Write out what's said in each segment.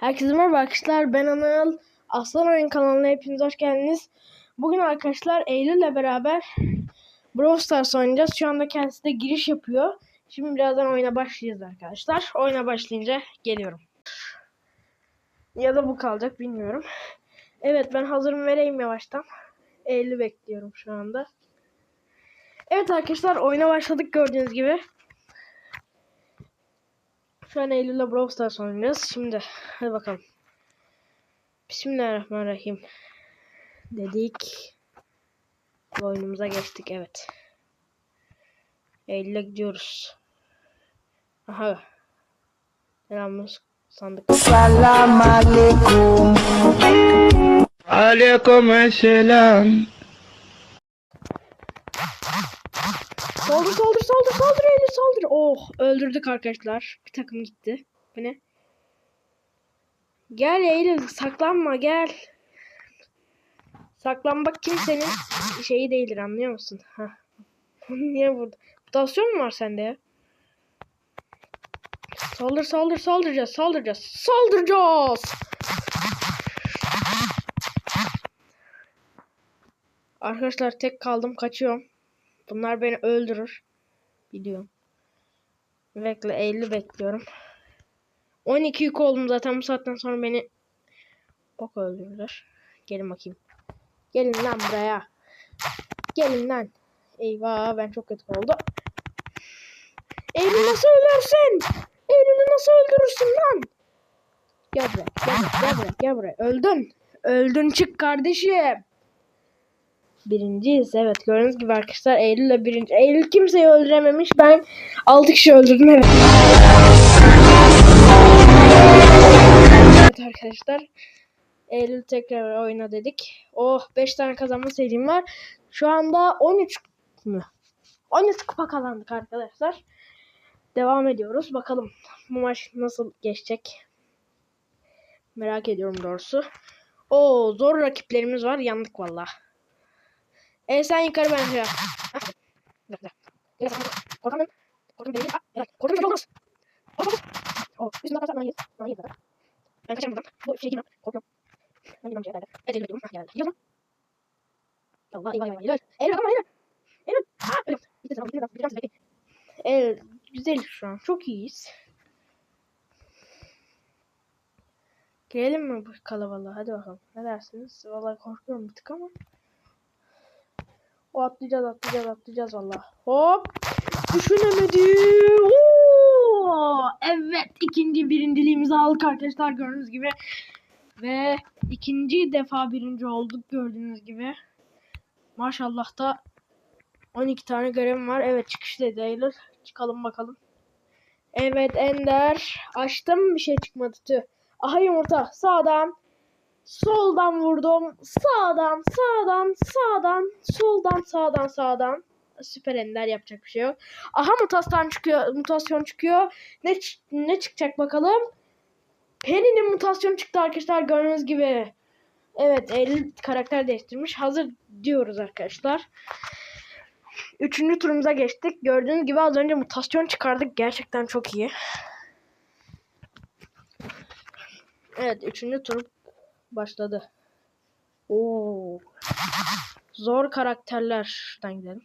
Herkese merhaba arkadaşlar. Ben Anıl. Aslan Oyun kanalına hepiniz hoş geldiniz. Bugün arkadaşlar Eylül'le beraber Brawl Stars oynayacağız. Şu anda kendisi de giriş yapıyor. Şimdi birazdan oyuna başlayacağız arkadaşlar. Oyuna başlayınca geliyorum. Ya da bu kalacak bilmiyorum. Evet ben hazırım vereyim yavaştan. Eylül bekliyorum şu anda. Evet arkadaşlar oyuna başladık gördüğünüz gibi. Şu an Eylül'le Brawl Stars oynayacağız. Şimdi hadi bakalım. Bismillahirrahmanirrahim. Dedik. Bu oyunumuza geçtik evet. Eylül'e gidiyoruz. Aha. Selamımız sandık. Salam alaikum. Aleyküm selam. Saldır saldır saldır saldır Eylül saldır. Oh öldürdük arkadaşlar. Bir takım gitti. Bu ne? Gel Eylül saklanma gel. Saklanmak kimsenin şeyi değildir anlıyor musun? Niye burada? Mutasyon mu var sende ya? Saldır saldır saldıracağız saldıracağız. Saldıracağız. Arkadaşlar tek kaldım kaçıyorum. Bunlar beni öldürür. Biliyorum. Bekle 50 bekliyorum. 12 yük oldum zaten bu saatten sonra beni bok öldürürler. Gelin bakayım. Gelin lan buraya. Gelin lan. Eyvah ben çok kötü oldu. Eylül nasıl öldürsün? Eylül'ü nasıl öldürürsün lan? Gel buraya, gel buraya, gel buraya. Öldün. Öldün çık kardeşim. Birinciyiz evet gördüğünüz gibi arkadaşlar Eylül'le birinci. Eylül kimseyi öldürememiş ben 6 kişi öldürdüm evet. Evet arkadaşlar Eylül tekrar oyna dedik. Oh 5 tane kazanma serim var. Şu anda 13 mü? 13 kupa kazandık arkadaşlar. Devam ediyoruz. Bakalım bu maç nasıl geçecek. Merak ediyorum doğrusu. Oo zor rakiplerimiz var. Yandık valla. E sen yukarı aşağı. Dakika. Korkan ben. Korkan beni. Ah, evet. Korkan beni olmaz. Olmaz. Oh, üstüne atarsan ben yiyeyim. Ben yiyeyim zaten. Ben kaçarım buradan. Bu şey giymem. Korkuyorum. Ben giymem bir yerlerde. Evet, bekliyorum. Ah, geldi. Gidiyorum. Allah, eyvah, eyvah. Eylül. Eylül, adamlar Eylül. Eylül. Ah, Eylül. Bitti tamam, bitti tamam. Bitti tamam. Eylül, güzel şu an. Çok iyiyiz. Girelim mi bu kalabalığa? Hadi bakalım. Ne dersiniz? Vallahi korkuyorum bir tık ama. O atlayacağız atlayacağız atlayacağız valla. Hop. Düşünemedi. Oo! Evet ikinci birinciliğimizi aldık arkadaşlar gördüğünüz gibi. Ve ikinci defa birinci olduk gördüğünüz gibi. Maşallah da 12 tane görevim var. Evet çıkış dedi Eylül. Çıkalım bakalım. Evet Ender. Açtım bir şey çıkmadı tüh. Aha yumurta sağdan Soldan vurdum. Sağdan, sağdan, sağdan, soldan, sağdan, sağdan. Süper ender yapacak bir şey yok. Aha mutasyon çıkıyor, mutasyon çıkıyor. Ne ne çıkacak bakalım? Penny'nin mutasyonu çıktı arkadaşlar gördüğünüz gibi. Evet, Eylül karakter değiştirmiş. Hazır diyoruz arkadaşlar. Üçüncü turumuza geçtik. Gördüğünüz gibi az önce mutasyon çıkardık. Gerçekten çok iyi. Evet, üçüncü tur başladı. Oo. Zor karakterler. Şuradan gidelim.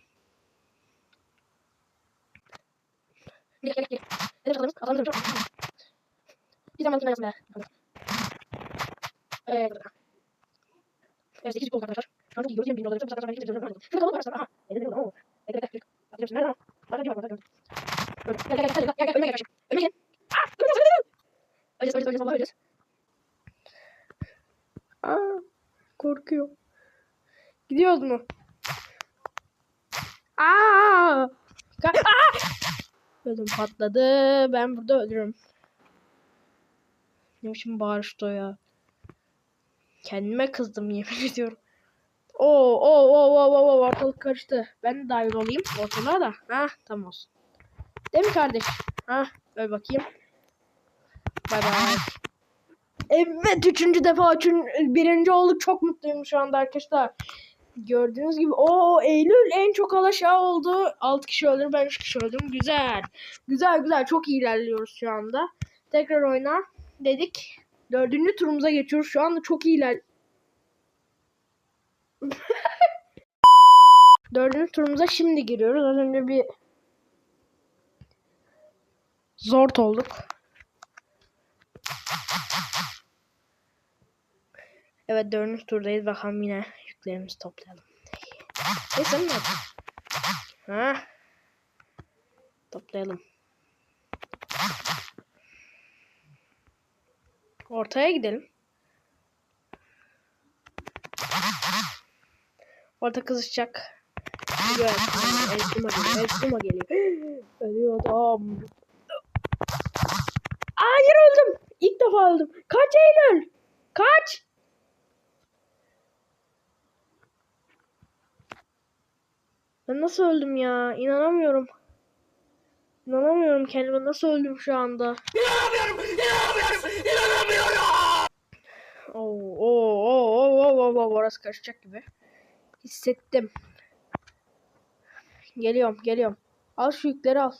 Aa, korkuyor. Gidiyoruz mu? Aa! Ödüm patladı. Ben burada ölürüm. Ne biçim bağırıştı ya. Kendime kızdım yemin ediyorum. Oo, oo, oo, oo, oo, oo, ortalık karıştı. Ben de dahil olayım ortalığa da. Ha, tamam olsun. Değil mi kardeş? Ha, öl bakayım. Bay bay. Evet üçüncü defa üçün, birinci olduk. Çok mutluyum şu anda arkadaşlar. Gördüğünüz gibi o Eylül en çok alaşağı oldu. 6 kişi öldü ben 3 kişi öldüm. Güzel. Güzel güzel çok iyi ilerliyoruz şu anda. Tekrar oyna dedik. Dördüncü turumuza geçiyoruz. Şu anda çok iyiler. Dördüncü turumuza şimdi giriyoruz. Az önce bir zort olduk. Evet dördüncü turdayız. Bakalım yine yüklerimizi toplayalım. Neyse ne yapayım? Ha? Toplayalım. Ortaya gidelim. Orta kızışacak. Primo geliyor. El Primo geliyor. Ölüyor adam. Hayır öldüm. İlk defa öldüm. Kaç Eylül? Kaç? Ben nasıl öldüm ya? İnanamıyorum. İnanamıyorum kendime nasıl öldüm şu anda. Oo, oo, oo, oo, oo, oo, orası karışacak gibi. Hissettim. Geliyorum, geliyorum. Al şu yükleri al.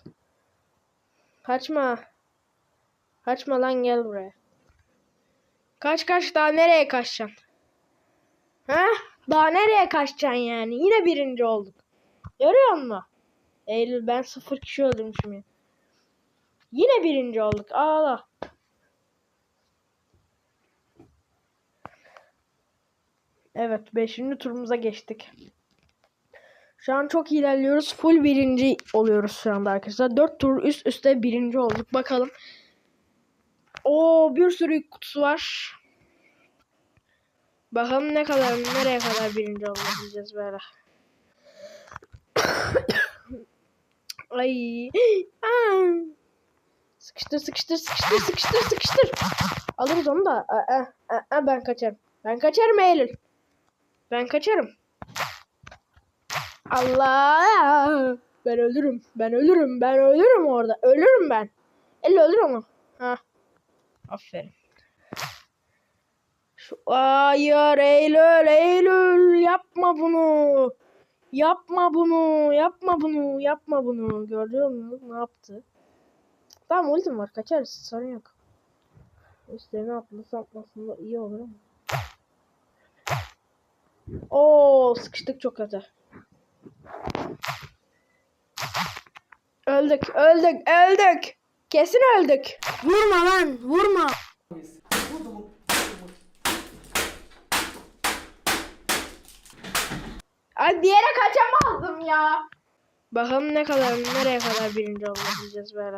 Kaçma. Kaçma lan gel buraya. Kaç kaç daha nereye kaçacaksın? Ha? Daha nereye kaçacaksın yani? Yine birinci olduk. Görüyor musun? Eylül ben sıfır kişi öldürmüşüm ya. Yine birinci olduk. Ağla. Evet 5. turumuza geçtik. Şu an çok ilerliyoruz. Full birinci oluyoruz şu anda arkadaşlar. 4 tur üst üste birinci olduk. Bakalım. O bir sürü kutusu var. Bakalım ne kadar nereye kadar birinci olabileceğiz böyle. Ay. Aa. Sıkıştır sıkıştır sıkıştır sıkıştır sıkıştır. Alırız onu da. Aa, aa, aa, ben kaçarım. Ben kaçarım Eylül. Ben kaçarım. Allah! Ben ölürüm. Ben ölürüm. Ben ölürüm orada. Ölürüm ben. Eylül öldür onu. Ha. Aferin. Şu hayır Eylül Eylül yapma bunu. Yapma bunu. Yapma bunu. Yapma bunu. Gördün mü? Ne yaptı? Tamam ultim var. Kaçarız. Sorun yok. Üstlerine atması atmasında iyi olur ama. Oo sıkıştık çok kötü. Öldük, öldük, öldük. Kesin öldük. Vurma lan, vurma. Ay bir yere kaçamazdım ya. Bakalım ne kadar, nereye kadar birinci olabileceğiz böyle.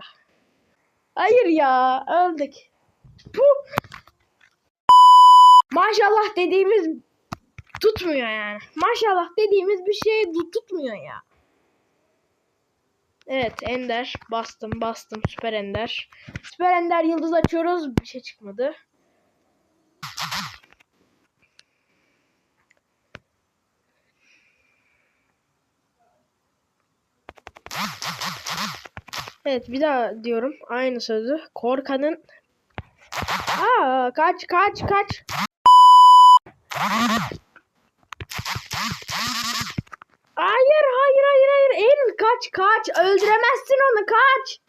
Hayır ya, öldük. Puh. Maşallah dediğimiz tutmuyor yani. Maşallah dediğimiz bir şey tut- tutmuyor ya. Evet Ender bastım bastım süper Ender. Süper Ender yıldız açıyoruz bir şey çıkmadı. Evet bir daha diyorum aynı sözü. Korkanın Aa kaç kaç kaç. Hayır hayır hayır hayır. Eylül kaç kaç. Öldüremezsin onu kaç.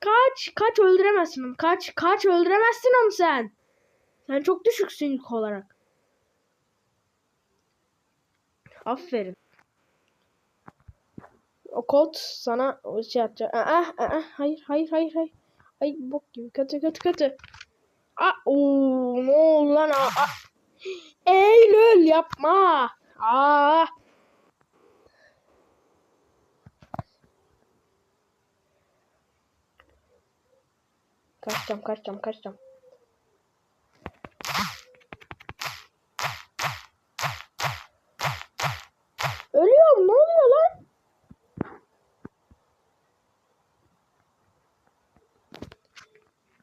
Kaç kaç öldüremezsin onu. Kaç kaç öldüremezsin onu sen. Sen çok düşüksün olarak. Aferin. O kod sana o şey atacak. Aa, aa, hayır hayır hayır hayır. Ay bok gibi kötü kötü kötü. Aa, oo, ne oldu lan? Aa. Eylül yapma. Aa. Kaçacağım, kaçacağım, kaçacağım. Ölüyorum, ne oluyor lan?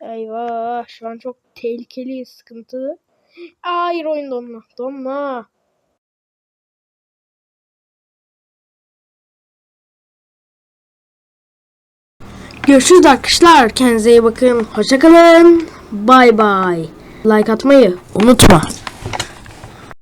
Eyvah, şu an çok tehlikeli, sıkıntılı. Hayır oyun donma, donma. Görüşürüz arkadaşlar. Kendinize iyi bakın. Hoşçakalın. Bay bay. Like atmayı unutma.